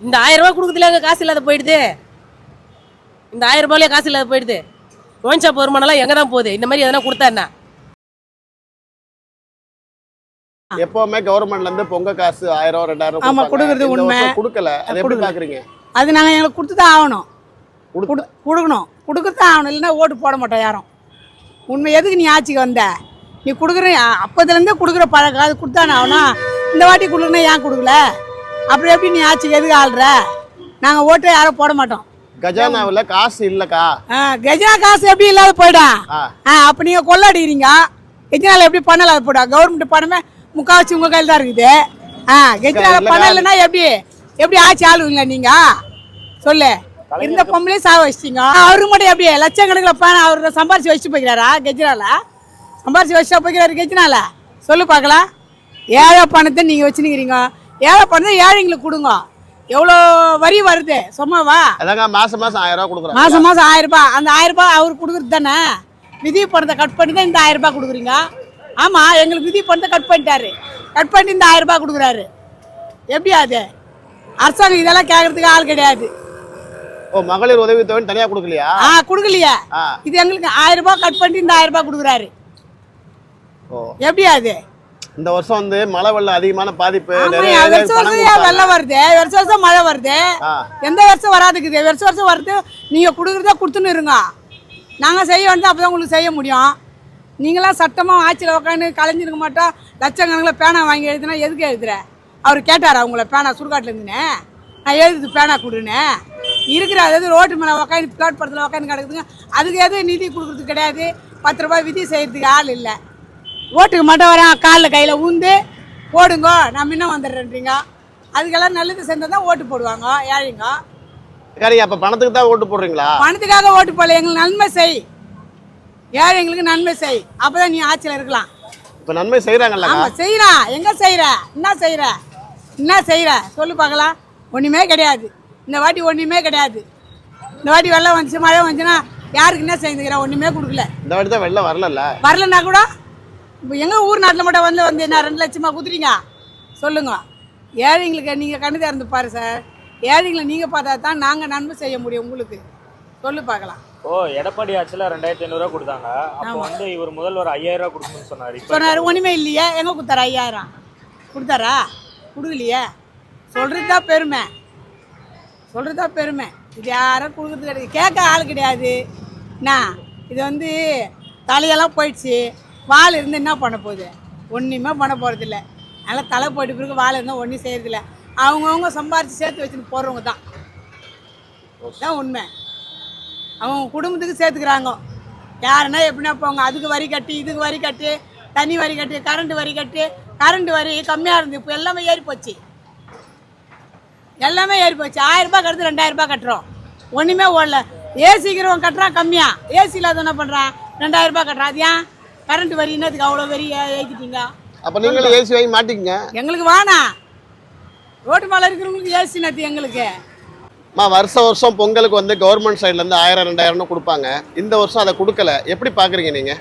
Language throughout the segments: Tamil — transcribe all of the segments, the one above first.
இந்த ஆயிரம் ரூபாய் கொடுக்குறதுல காசு இல்லாத போயிடுது. இந்த ஆயிரம் ரூபாயிலே காசு இல்லாத போயிடுது. ஒயின் ஷாப் வருமானம்லாம் எங்க தான் போகுது? இந்த மாதிரி எதனா கொடுத்தா என்ன? எப்பவுமே கவர்மெண்ட்ல இருந்து பொங்க காசு ஆயிரம் ரெண்டாயிரம் ஆமா. கொடுக்கறது உண்மை. கொடுக்கல. அதை எப்படி. பாக்குறீங்க? அது நாங்கள் எங்களுக்கு கொடுத்து தான் ஆகணும் கொடுக்கணும். கொடுக்க தான் ஆகணும். இல்லைன்னா ஓட்டு போட மாட்டோம் யாரும். உண்மை எதுக்கு நீ ஆட்சிக்கு வந்த? நீ கொடுக்குற அப்போதுலேருந்தே கொடுக்குற பழக்கம் அது கொடுத்தானே ஆகணும். இந்த வாட்டி கொடுக்கணும் ஏன் கொடுக்கல? அப்புறம் எப்படி நீ ஆட்சிக்கு எதுக்கு ஆள்ற? நாங்கள் ஓட்டை யாரும் போட மாட்டோம். கஜானாவுல காசு இல்லக்கா. ஆ, கஜனா காசு எப்படி இல்லாத போயிடா? அப்போ நீங்கள் கொள்ளடிக்கிறீங்க. கஜனால எப்படி பணம் இல்லாத போயிடா. கவர்மெண்ட் பணமே முக்கால்வாசி உங்கள் கையில் தான் இருக்குது. ஆ கஜனால இல்லக்கா. பணம் இல்லைன்னா எப்படி? எப்படி ஆட்சி ஆளுவீங்களா நீங்கள் சொல்லு. இருந்த பொம்பளையும் சாக வச்சிட்டீங்க. அவரு மட்டும் எப்படி? லட்சக்கணக்கில் பணம் அவர் சம்பாரிச்சு வச்சுட்டு போய்க்கிறாரா கெஜ்னால? சம்பாரிச்சு வச்சுட்டா போய்க்கிறாரு கெஜ்னால? சொல்லு பார்க்கலாம். ஏழை பணத்தை நீங்கள் வச்சுனுக்கிறீங்க ஏழை பணத்தை ஏழைங்களுக்கு கொடுங்க. எவ்வளோ வரி வருது? சும்மாவா அதாங்க மாசம் மாசம் ஆயிரம் ரூபாய் கொடுக்குறாங்க. மாதம் மாதம் ஆயிரம் ரூபாய். அந்த ஆயிரம் ரூபாய் அவர் கொடுக்குறது தானே? விதி பணத்தை கட் பண்ணி தான் இந்த ஆயிரம் ரூபாய் கொடுக்குறீங்க. ஆமாம் எங்களுக்கு விதி பணத்தை கட் பண்ணிட்டாரு. கட் பண்ணி இந்த ஆயிரம் ரூபாய் கொடுக்குறாரு. எப்படி அது? அரசாங்கம் இதெல்லாம் கேட்கறதுக்கு ஆள் கிடையாது. ஓ மகளிர் உதவி தொகை தனியா கொடுக்கலையா? ஆ கொடுக்கலையே. இது எங்களுக்கு ஆயிரம் ரூபாய் கட் பண்ணி இந்த ஆயிரம் ரூபாய் கொடுக்குறாரு. ஓ. எப்படி அது? இந்த வருஷம் வந்து மழை வெள்ளம் அதிகமான பாதிப்பு. வெள்ளம் வருது? வருஷம் வருஷம் மழை வருது. எந்த வருஷம் வராதுக்குது? வருஷம் வருஷம் வருது. நீங்கள் கொடுக்குறதா கொடுத்துன்னு இருங்க. நாங்கள் செய்ய வேண்டியது அப்போ தான் உங்களுக்கு செய்ய முடியும். நீங்களாம் சட்டமாக ஆட்சியில் உட்காந்து கலைஞ்சிருக்க மாட்டோம் லட்சக்கணக்கில் பேனா வாங்கி எழுதுனா எதுக்கு எழுதுற? அவர் கேட்டார் அவங்கள பேனா சுடுகாட்டிலேருந்துனே நான் எழுதுது பேனா கொடுன்னு. இருக்கிற அதாவது ரோட்டு மேலே உட்காந்து பிளாட்பாரத்தில் உட்காந்து கிடக்குதுங்க. அதுக்கு எதுவும் நிதி கொடுக்குறது கிடையாது. பத்து ரூபாய் விதி செய்யறதுக்கு ஆள் இல்லை. ஓட்டுக்கு மட்டும் வரேன். காலில் கையில் ஊந்து போடுங்க நான் முன்ன வந்துடுறேன்றீங்க. அதுக்கெல்லாம் நல்லது செஞ்சால் தான் ஓட்டு போடுவாங்க ஏழைங்க. சரிங்க அப்ப பணத்துக்கு தான் ஓட்டு போடுறீங்களா? பணத்துக்காக ஓட்டு போடல எங்களுக்கு நன்மை செய். ஏழைங்களுக்கு நன்மை செய். அப்பதான் நீ ஆட்சியில் இருக்கலாம். இப்ப நன்மை செய்யறாங்கல்லக்கா ஆமா செய்யறான் எங்க செய்யற என்ன செய்யற என்ன செய்யற சொல்லு பார்க்கலாம். ஒண்ணுமே கிடையாது. இந்த வாட்டி ஒண்ணுமே கிடையாது. இந்த வாட்டி வெள்ளம் வந்துச்சு மழை வந்துச்சுன்னா யாருக்கு என்ன செய்துக்கிறா? ஒண்ணுமே கொடுக்கல. இந்த வாட்டி தான் வெள்ளம் வரலல்ல? வரலன்னா கூட இப்போ எங்க ஊர் நாட்டில் மட்டும் வந்து வந்து என்ன ரெண்டு லட்சமா குத்துறீங்க சொல்லுங்க. ஏழைங்களுக்கு நீங்க கண்ணு திறந்து பாரு சார். ஏழைங்களை நீங்க பார்த்தா தான் நாங்க நன்மை செய்ய முடியும் உங்களுக்கு. சொல்லு பார்க்கலாம். ஓ எடப்பாடி ஆட்சியில் ரெண்டாயிரத்தி ஐநூறுரூவா கொடுத்தாங்க. அப்போ வந்து இவர் முதல்வர் ஐயாயிரம் ரூபா கொடுக்கணும்னு சொன்னார். இப்போ சொன்னார். ஒன்றுமே இல்லையே. எங்கே கொடுத்தாரா ஐயாயிரம்? கொடுத்தாரா? கொடுக்கலையே. சொல்கிறது தான் பெருமை. சொல்கிறது தான் பெருமை. இது யாரும் கொடுக்குறது கிடையாது. கேட்க ஆள் கிடையாது. என்ன? இது வந்து தலையெல்லாம் போயிடுச்சு. வால் இருந்து என்ன பண்ண போகுது? ஒன்றுமே பண்ண போகிறதில்ல நல்லா தலை போயிட்டு பிறகு வாழை இருந்தால் ஒன்றும் செய்கிறதில்ல அவங்கவுங்க சம்பாரித்து சேர்த்து வச்சுட்டு போகிறவங்க தான். தான் உண்மை. அவங்க குடும்பத்துக்கு சேர்த்துக்கிறாங்க. யாருன்னா எப்படின்னா போங்க அதுக்கு வரி கட்டி இதுக்கு வரி கட்டி தனி வரி கட்டி கரண்ட் வரி கட்டி கரண்ட் வரி கம்மியாக இருந்து இப்போ எல்லாமே ஏறி போச்சு. எல்லாமே ஏறி போச்சு. ஆயிரம் கட்டுறது ரெண்டாயிரரூபா கட்டுறோம். ஒன்றுமே ஓடல. ஏசிக்கிறவன் கட்டுறான் கம்மியாக ஏசி இல்லாத என்ன பண்ணுறான் ரெண்டாயிரரூபா கட்டுறான். அது ஏன்? கரண்ட் வரி என்னதுக்கு அவ்வளோ வரி ஏ- ஏத்திட்டீங்க. அப்ப நீங்களும் ஏசி வாங்கி மாட்டிக்கங்க. எங்களுக்கு வேணாம் ரோட்டு மேலே இருக்கிறவங்களுக்கு ஏசி நத்தி எங்களுக்கு. மா வருஷம் வருஷம் பொங்கலுக்கு வந்து கவர்மெண்ட் சைடுல இருந்து ஆயிரம் ரெண்டாயிரம்னு கொடுப்பாங்க. இந்த வருஷம் அதை கொடுக்கல. எப்படி பாக்குறீங்க நீங்க?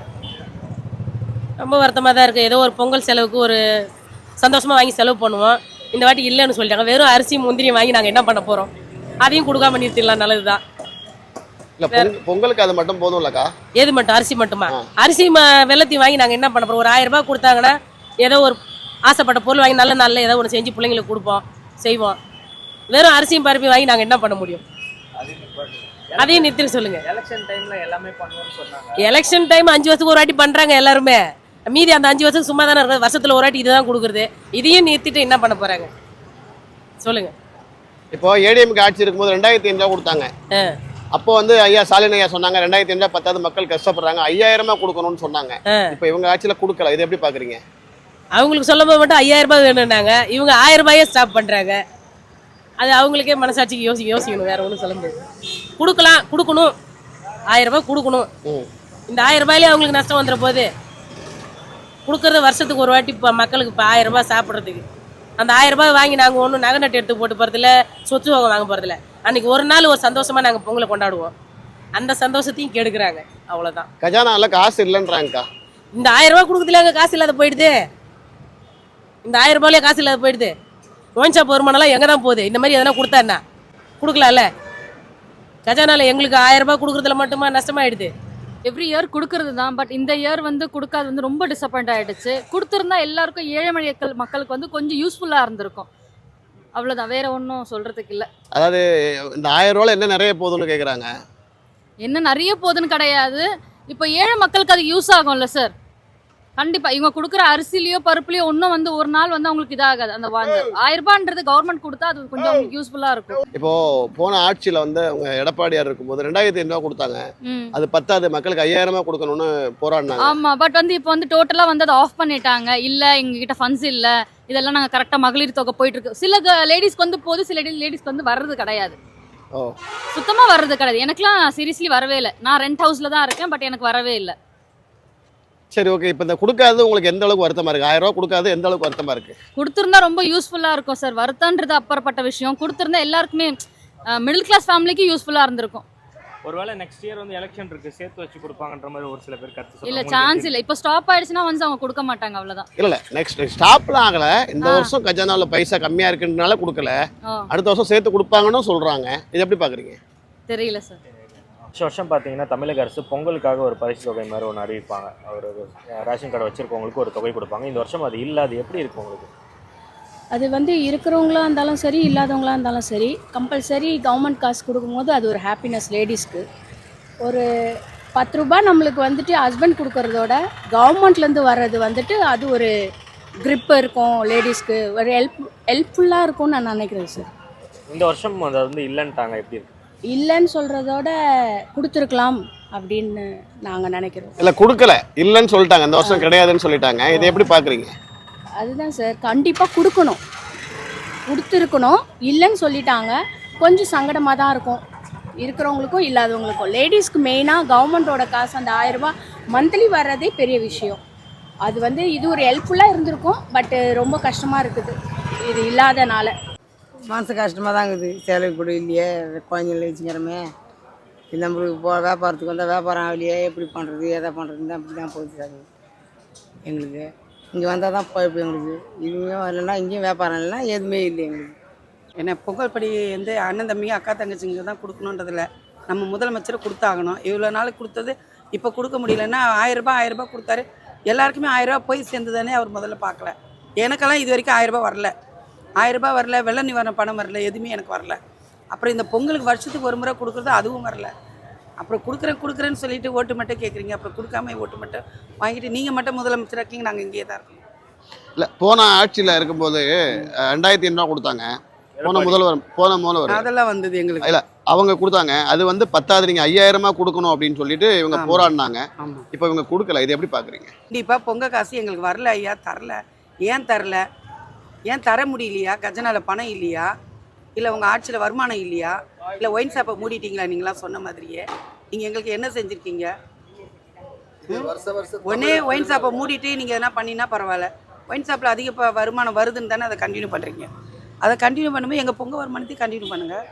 ரொம்ப வருத்தமாக தான் இருக்குது ஏதோ ஒரு பொங்கல் செலவுக்கு ஒரு சந்தோஷமாக வாங்கி செலவு பண்ணுவோம். இந்த வாட்டி இல்லைன்னு சொல்லிட்டாங்க. வெறும் அரிசி முந்திரியும் வாங்கி நாங்கள் என்ன பண்ண போகிறோம் அதையும் கொடுக்காம நிறுத்திடலாம். நல்லது தான் இல்ல பொங்கலுக்கு அது மட்டும் போதும்லக்கா. எது மட்டும்? அரிசி மட்டுமா? அரிசி வெள்ளத்தையும் வாங்கி நாங்கள் என்ன பண்ண போகிறோம் ஒரு ஆயிரம் ரூபாய் கொடுத்தாங்கன்னா ஏதோ ஒரு ஆசைப்பட்ட பொருள் வாங்கி நல்ல நல்ல ஏதோ ஒன்று செஞ்சு பிள்ளைங்களுக்கு கொடுப்போம் செய்வோம். வெறும் அரிசியும் பருப்பையும் வாங்கி நாங்கள் என்ன பண்ண முடியும்? அதையும் நிறுத்திட்டு சொல்லுங்க. எலெக்ஷன் டைமில் எல்லாமே பண்ணுவோம்னு சொன்னாங்க. எலெக்ஷன் டைம் அஞ்சு வருஷத்துக்கு ஒரு வாட்டி பண்றாங்க எல்லாருமே. மீதி அந்த அஞ்சு வருஷத்துக்கு சும்மா தானே இருக்குது. வருஷத்துல ஒரு வாட்டி இதுதான் கொடுக்குறது. இதையும் நிறுத்திட்டு என்ன பண்ண போறாங்க? சொல்லுங்க. இப்போ ஏடிஎம்க்கு ஆட்சி இருக்கும்போது ரெண்டாயிரத்தி ஐநூறு கொடுத்தாங்க. அப்போ வந்து ஐயா ஸ்டாலின் ஐயா சொன்னாங்க ரெண்டாயிரத்தி ஐநூறு பத்தாவது மக்கள் கஷ்டப்படுறாங்க ஐயாயிரமா கொடுக்கணும்னு சொன்னாங்க. இப்போ இவங்க ஆட்சியில கொடுக்கல இது எப்படி பாக்குறீங்க? அவங்களுக்கு சொல்லும் போது மட்டும் ஐயாயிரம் ரூபாய் வேணும்னாங்க. இவங்க ஆயிரம் ரூபாயே ஸ்டாப் பண்றாங்க. அது அவங்களுக்கே மனசாட்சிக்கு யோசி யோசிக்கணும் வேற ஒன்றும் சொல்ல முடியாது. கொடுக்கலாம் கொடுக்கணும். ஆயிரம் ரூபாய் கொடுக்கணும். இந்த ஆயிரம் ரூபாயிலே அவங்களுக்கு நஷ்டம் வந்துட போகுது கொடுக்கறது வருஷத்துக்கு ஒரு வாட்டி இப்போ மக்களுக்கு இப்போ ஆயிரம் ரூபாய் சாப்பிட்றதுக்கு. அந்த ஆயிரம் ரூபாய் வாங்கி நாங்கள் ஒன்றும் நகை நட்டு எடுத்து போட்டு போகிறதில்ல சொத்து வாங்க வாங்க போகிறதில்ல அன்னைக்கு ஒரு நாள் ஒரு சந்தோஷமாக நாங்கள் பொங்கலை கொண்டாடுவோம். அந்த சந்தோஷத்தையும் கெடுக்குறாங்க. அவ்வளோதான் கஜானால காசு இல்லைன்றாங்கக்கா. இந்த ஆயிரம் ரூபாய் கொடுக்குறதுல எங்க காசு இல்லாத போயிடுது. இந்த ஆயிரம் ரூபாயிலே காசு இல்லாத போயிடுது. ஷாப் வருமானம்லாம் எங்கே தான் போகுது? இந்த மாதிரி எதனா கொடுத்தா என்ன? கொடுக்கலாம்ல. கஜானால எங்களுக்கு ஆயிரம் ரூபாய் கொடுக்குறதுல மட்டுமா நஷ்டமாயிடுது. எவ்ரி இயர் கொடுக்கறது தான் பட் இந்த இயர் வந்து கொடுக்காது வந்து ரொம்ப டிசப்பாயிண்ட் ஆயிடுச்சு. கொடுத்துருந்தா எல்லாருக்கும் ஏழை மக்கள் மக்களுக்கு வந்து கொஞ்சம் யூஸ்ஃபுல்லாக இருந்திருக்கும். அவ்வளோதான் வேற ஒன்றும் சொல்றதுக்கு இல்லை. அதாவது இந்த ஆயிரம் ரூபாய் என்ன நிறைய போகுதுன்னு கேட்குறாங்க என்ன நிறைய போகுதுன்னு கிடையாது. இப்போ ஏழை மக்களுக்கு அது யூஸ் ஆகும்ல சார் கண்டிப்பா. இவங்க கொடுக்குற அரிசிலையோ பருப்புலையோ ஒன்றும் வந்து ஒரு நாள் வந்து அவங்களுக்கு இதாகாது. அந்த ஆயிரம் ரூபான்றது கவர்மெண்ட் கொடுத்தா அது கொஞ்சம் அவங்களுக்கு யூஸ்ஃபுல்லாக இருக்கும். இப்போ போன ஆட்சியில் வந்து அவங்க எடப்பாடியார் இருக்கும்போது ரெண்டாயிரத்தி ஐநூறுவா கொடுத்தாங்க. அது பத்தாது மக்களுக்கு ஐயாயிரமா கொடுக்கணும்னு போராடினாங்க. ஆமா பட் வந்து இப்போ வந்து டோட்டலா வந்து அதை ஆஃப் பண்ணிட்டாங்க. இல்ல எங்க கிட்ட ஃபண்ட்ஸ் இல்ல. இதெல்லாம் நாங்க கரெக்டா மகளிர் தொகை போயிட்டு இருக்கு சில லேடிஸ்க்கு வந்து போகுது சில லேடிஸ்க்கு வந்து வர்றது கிடையாது. சுத்தமா வர்றது கிடையாது. எனக்குலாம் சீரியஸ்லி வரவே இல்லை. நான் ரெண்ட் ஹவுஸ்ல தான் இருக்கேன் பட் எனக்கு வரவே இல்லை. சரி ஓகே இப்போ இந்த கொடுக்காதது உங்களுக்கு எந்த அளவுக்கு வருத்தமா இருக்கு? ஆயிரம் ரூபாய் கொடுக்காது எந்த அளவுக்கு வருத்தமா இருக்கு? கொடுத்துருந்தா ரொம்ப யூஸ்ஃபுல்லா இருக்கும் சார் வருத்தன்றது அப்புறப்பட்ட விஷயம். கொடுத்துருந்தா எல்லாருக்குமே மிடில் கிளாஸ் ஃபேமிலிக்கு யூஸ்ஃபுல்லா இருந்திருக்கும். ஒருவேளை நெக்ஸ்ட் இயர் வந்து எலெக்ஷன் இருக்கு. சேர்த்து வச்சு கொடுப்பாங்கன்ற மாதிரி ஒரு சில பேர் கருத்து இல்ல. சான்ஸ் இல்ல. இப்போ ஸ்டாப் ஆயிடுச்சுன்னா வந்து அவங்க கொடுக்க மாட்டாங்க அவ்வளவுதான். இல்ல இல்ல. நெக்ஸ்ட் ஸ்டாப்லாம் ஆகல. இந்த. வருஷம் கஜானால பைசா கம்மியா இருக்குன்றனால கொடுக்கல. அடுத்த வருஷம் சேர்த்து கொடுப்பாங்கன்னு சொல்றாங்க. இது எப்படி பாக்குறீங்க? தெரியல சார் வருஷம் வருஷம் பார்த்தீங்கன்னா தமிழக அரசு பொங்கலுக்காக ஒரு பரிசு தொகை மாதிரி ஒன்று அறிவிப்பாங்க. ஒரு ரேஷன் கார்டு வச்சிருக்கவங்களுக்கு ஒரு தொகை கொடுப்பாங்க. இந்த வருஷம் அது இல்ல அது எப்படி இருக்கு உங்களுக்கு? அது வந்து இருக்கிறவங்களா இருந்தாலும் சரி இல்லாதவங்களா இருந்தாலும் சரி கம்பல்சரி கவர்மெண்ட் காசு கொடுக்கும்போது அது ஒரு ஹாப்பினஸ் லேடிஸ்க்கு ஒரு பத்து ரூபாய் நம்மளுக்கு வந்துட்டு ஹஸ்பண்ட் கொடுக்கறதோட கவர்மெண்ட்லேருந்து வர்றது வந்துட்டு அது ஒரு grip இருக்கும் லேடிஸ்க்கு ஒரு ஹெல்ப் ஹெல்ப்ஃபுல்லாக இருக்கும்னு நான் நினைக்கிறேன் சார் இந்த வருஷம் அது வந்து இல்லைன்ட்டாங்க எப்படி இருக்கு? இல்லைன்னு சொல்கிறதோட கொடுத்துருக்கலாம் அப்படின்னு நாங்கள் நினைக்கிறோம். இல்ல கொடுக்கல. இல்லைன்னு சொல்லிட்டாங்க. இந்த வருஷம் கிடையாதுன்னு சொல்லிட்டாங்க. இதை எப்படி பாக்குறீங்க அதுதான் சார். கண்டிப்பாக கொடுக்கணும். கொடுத்துருக்கணும். இல்லைன்னு சொல்லிட்டாங்க. கொஞ்சம் சங்கடமாக தான் இருக்கும். இருக்கிறவங்களுக்கும் இல்லாதவங்களுக்கும். லேடிஸ்க்கு மெயினாக கவர்மெண்ட்டோட காசு அந்த ஆயிரரூபா மந்த்லி வர்றதே பெரிய விஷயம். அது வந்து இது ஒரு ஹெல்ப்ஃபுல்லாக இருந்திருக்கும். பட்டு ரொம்ப கஷ்டமாக இருக்குது. இது இல்லாதனால. மனசு கஷ்டமாக தான் இருக்குது. சேலைக்கு கூட இல்லையே குழந்தைங்கள வச்சுக்கிறோமே இந்த நம்மளுக்கு போ வியாபாரத்துக்கு வந்தால் வியாபாரம் ஆகலையே எப்படி பண்ணுறது எதை பண்ணுறதுன்னு தான் அப்படி தான் போகுது சார். எங்களுக்கு. இங்கே வந்தால் தான் போய்ப்பு எங்களுக்கு. இங்கேயும் வரலன்னா இங்கேயும் வியாபாரம் இல்லைன்னா எதுவுமே இல்லை எங்களுக்கு. என்ன பொங்கல் படி வந்து அண்ணன் தம்பிங்க அக்கா தங்கச்சிங்க தான் கொடுக்கணுன்றதில்ல நம்ம முதலமைச்சர் கொடுத்தாகணும். இவ்வளோ நாள் கொடுத்தது இப்போ கொடுக்க முடியலன்னா ஆயிரரூபா ஆயிரரூபா கொடுத்தாரு. எல்லாருக்குமே ஆயிரரூபா போய் சேர்ந்துதானே அவர் முதல்ல பார்க்கல. எனக்கெல்லாம் இது வரைக்கும் ஆயிரரூபா வரல. ஆயிரம் ரூபாய் வரல வெள்ள நிவாரண பணம் வரல எதுவுமே எனக்கு வரல. அப்புறம் இந்த பொங்கலுக்கு வருஷத்துக்கு ஒரு முறை கொடுக்குறது அதுவும் வரல. அப்புறம் கொடுக்குறேன் கொடுக்குறேன்னு சொல்லிட்டு ஓட்டு மட்டும் கேட்குறீங்க அப்புறம் கொடுக்காம ஓட்டு மட்டும் வாங்கிட்டு நீங்கள் மட்டும் முதலமைச்சர் இருக்கீங்க நாங்கள் இங்கேயே தான் இருக்கோம். இல்ல போன ஆட்சியில இருக்கும்போது ரெண்டாயிரத்தி ஐநூறுவா கொடுத்தாங்க. போன முதல்வர் போன முதல்வர். அதெல்லாம் வந்தது எங்களுக்கு. இல்ல அவங்க கொடுத்தாங்க. அது வந்து பத்தாவது நீங்க ஐயாயிரமா கொடுக்கணும் அப்படின்னு சொல்லிட்டு இவங்க. போராடினாங்க. இப்போ இவங்க கொடுக்கல இது எப்படி பாக்குறீங்க? கண்டிப்பாக பொங்க காசு எங்களுக்கு வரல ஐயா தரல. ஏன் தரல? ஏன் தர முடியலையா? கஜனால பணம் இல்லையா? இல்லை உங்கள் ஆட்சியில் வருமானம் இல்லையா? இல்லை ஒயின் ஷாப்பை மூடிட்டீங்களா நீங்களாம் சொன்ன மாதிரியே? நீங்கள் எங்களுக்கு என்ன செஞ்சுருக்கீங்க? ஒன்னே ஒயின் ஷாப்பை மூடிட்டு நீங்கள் எதனா பண்ணினா பரவாயில்ல. ஒயின் ஷாப்பில் அதிக வருமானம் வருதுன்னு தானே அதை கண்டினியூ பண்ணுறீங்க அதை கண்டினியூ பண்ணும்போது எங்கள் பொங்க வருமானத்தையும் கண்டினியூ பண்ணுங்கள்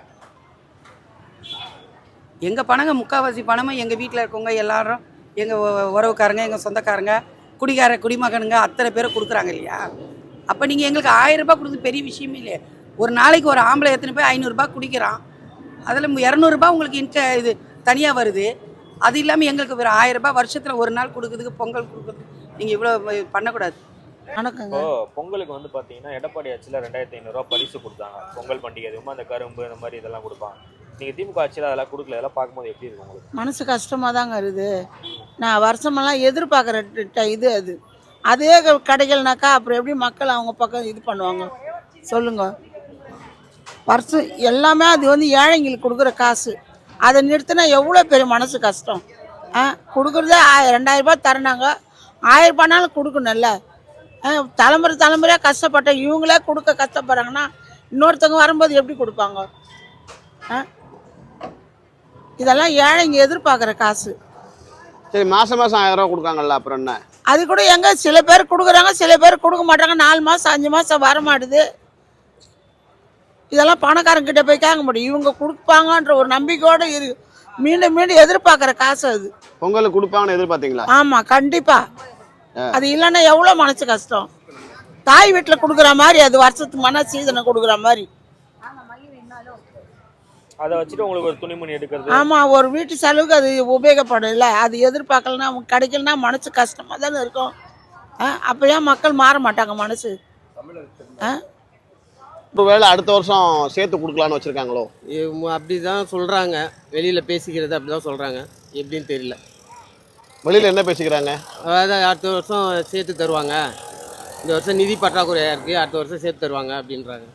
எங்கள் பணங்க முக்கால்வாசி பணமும் எங்கள் வீட்டில் இருக்கவங்க எல்லாரும் எங்கள் உறவுக்காரங்க எங்கள் சொந்தக்காரங்க குடிகார குடிமகனுங்க அத்தனை பேரை கொடுக்குறாங்க இல்லையா? அப்போ நீங்கள் எங்களுக்கு ஆயிரம் ரூபாய் கொடுத்து பெரிய விஷயமே இல்லையே. ஒரு நாளைக்கு ஒரு ஆம்பளை எத்தனை பேர் ஐநூறுரூபா குடிக்கிறான். அதில் இரநூறுபா உங்களுக்கு இன்க இது தனியாக வருது. அது இல்லாமல் எங்களுக்கு ஒரு ஆயிரம் ரூபாய் வருஷத்தில் ஒரு நாள் கொடுக்குறதுக்கு பொங்கல் கொடுக்குறதுக்கு நீங்கள் இவ்வளோ பண்ணக்கூடாது. வணக்கங்க. பொங்கலுக்கு வந்து பார்த்தீங்கன்னா எடப்பாடி ஆட்சியில் ரெண்டாயிரத்தி ஐநூறுரூவா பரிசு கொடுத்தாங்க. பொங்கல் பண்டிகை அதுவும் அந்த கரும்பு இந்த மாதிரி இதெல்லாம் கொடுப்பாங்க. நீங்கள் திமுக ஆட்சியில் அதெல்லாம் கொடுக்கல இதெல்லாம் பார்க்கும்போது எப்படி இருக்கு உங்களுக்கு? மனசு கஷ்டமாக தாங்க இருக்குது நான் வருஷமெல்லாம் எதிர்பார்க்குற இது அது. அதே கிடைக்கலனாக்கா அப்புறம் எப்படி மக்கள் அவங்க பக்கம் இது பண்ணுவாங்க? சொல்லுங்க. வருஷம் எல்லாமே அது வந்து ஏழைங்களுக்கு கொடுக்குற காசு. அதை நிறுத்தினா எவ்வளோ பெரிய மனசு கஷ்டம்? ஆ கொடுக்குறதே ரெண்டாயிரரூபா ரெண்டாயிரம் ரூபாய் தரணாங்க ஆயிரரூபானாலும் கொடுக்கணும்ல. ஆ, தலைமுறை தலைமுறையாக கஷ்டப்பட்ட இவங்களே கொடுக்க கஷ்டப்படுறாங்கன்னா இன்னொருத்தவங்க வரும்போது எப்படி கொடுப்பாங்க? ஆ இதெல்லாம் ஏழைங்க எதிர்பார்க்குற காசு. சரி மாதம் மாதம் ஆயிரம் ரூபா கொடுக்காங்கல்ல அப்புறம் என்ன? அது கூட எங்க சில பேர் கொடுக்குறாங்க சில பேர் கொடுக்க மாட்டாங்க. நாலு மாதம் அஞ்சு மாதம் வர மாட்டுது இதெல்லாம் பணக்காரங்கிட்ட போய் கேட்க முடியும். இவங்க கொடுப்பாங்கன்ற ஒரு நம்பிக்கையோடு இரு மீண்டும் மீண்டும் எதிர்பார்க்குற காசு அது. பொங்கலுக்கு கொடுப்பாங்கன்னு எதிர்பார்த்தீங்களா? ஆமாம் கண்டிப்பாக அது இல்லைன்னா எவ்வளோ மனசு கஷ்டம்? தாய் வீட்டில் கொடுக்குற மாதிரி அது வருஷத்துக்கு மன சீதனை கொடுக்குற மாதிரி. அதை வச்சுட்டு உங்களுக்கு ஒரு துணிமணி எடுக்கிறது. ஆமாம் ஒரு வீட்டு செலவுக்கு அது உபயோகப்படல அது எதிர்பார்க்கலனா கிடைக்கலனா மனசு கஷ்டமாக தானே இருக்கும். ஆ அப்போ ஏன் மக்கள் மாற மாட்டாங்க மனசு. ஆ? ஒருவேளை அடுத்த வருஷம் சேர்த்து கொடுக்கலான்னு வச்சிருக்காங்களோ? அப்படி தான் சொல்கிறாங்க வெளியில் பேசிக்கிறது அப்படி தான் சொல்கிறாங்க எப்படின்னு தெரியல. வெளியில என்ன பேசிக்கிறாங்க? அதாவது அடுத்த வருஷம் சேர்த்து தருவாங்க. இந்த வருஷம் நிதி பற்றாக்குறையாக இருக்குது அடுத்த வருஷம் சேர்த்து தருவாங்க அப்படின்றாங்க.